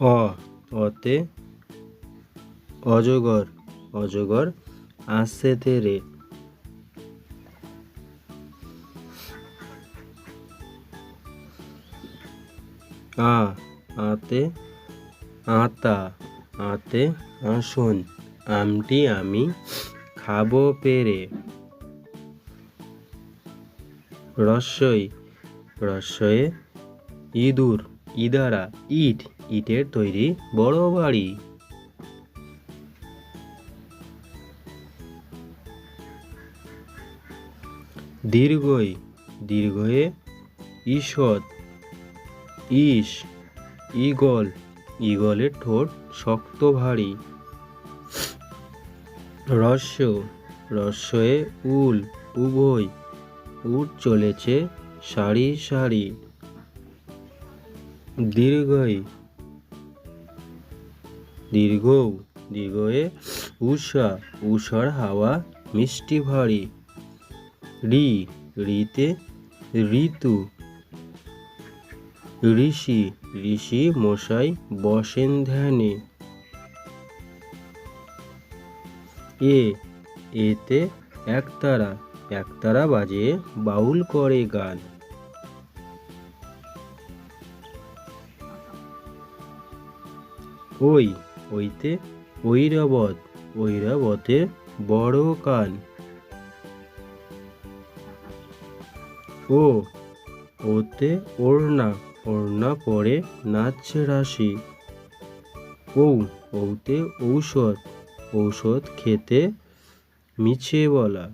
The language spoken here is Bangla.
অ, অতে অজগর অজগর আসছে তেরে আ, আতে আতা, আতে আসুন, আমটি আমি খাব পেরে। রস্যই রস্যয়ে ইঁদুর। ইদারা, ইট, ইটের তৈরি বড় বাড়ি। দীর্ঘই, দীর্ঘয়ে ঈষৎ ইস ঈগল, ঈগলের ঠোঁট শক্ত ভারী। রস্য রস্যয়ে উল, উভয় উট চলেছে সারি সারি। দীর্ঘই। দীর্ঘ দীর্ঘয়ে উষা উষার হাওয়া, মিষ্টি ভারী। রি, রিতে ঋতু। ঋষি ঋষি মশাই বসেন ধ্যানে। এ, এতে একতারা একতারা বাজে বাউল করে গান। ওই, ওইতে ঐরাবত ঐরাবতের বড় কান ও, ওতে ওড়না ওড়না পরে নাচছে রাশি ঔ ওতে ঔষধ ঔষধ খেতে মিছে বলা।